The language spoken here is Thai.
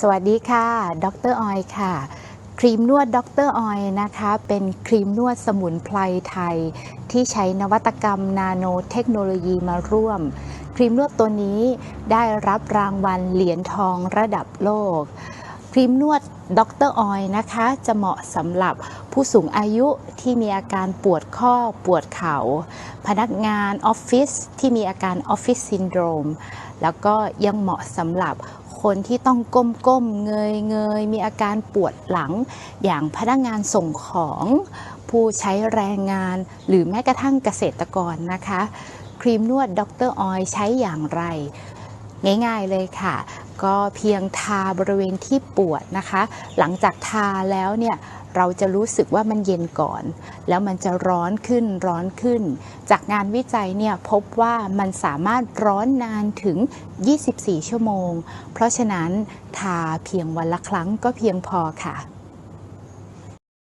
สวัสดีค่ะ ดรออยค่ะ ครีมนวดดรออยนะคะ เป็นครีมนวดสมุนไพรไทย ที่ใช้นวัตกรรมนาโนเทคโนโลยีมาร่วม ครีมนวดตัวนี้ได้รับรางวัลเหรียญทองระดับโลก รีมนวดด็อกเตอร์ออยนะคะ จะเหมาะสำหรับผู้สูงอายุที่มีอาการปวดข้อปวดเข่า พนักงานออฟฟิศที่มีอาการออฟฟิศซินโดรม แล้วก็ยังเหมาะสำหรับคนที่ต้องก้มๆเงยเงยมีอาการปวดหลัง อย่างพนักงานส่งของ ผู้ใช้แรงงาน หรือแม้กระทั่งเกษตรกรนะคะ ครีมนวดด็อกเตอร์ออยใช้อย่างไร ง่ายๆเลยค่ะ ก็เพียงทาบริเวณที่ปวดนะคะ หลังจากทาแล้วเนี่ยเราจะรู้สึกว่ามันเย็นก่อน แล้วมันจะร้อนขึ้นร้อนขึ้น จากงานวิจัยเนี่ยพบว่ามันสามารถร้อนนานถึง 24 ชั่วโมง เพราะฉะนั้นทาเพียงวันละครั้งก็เพียงพอค่ะ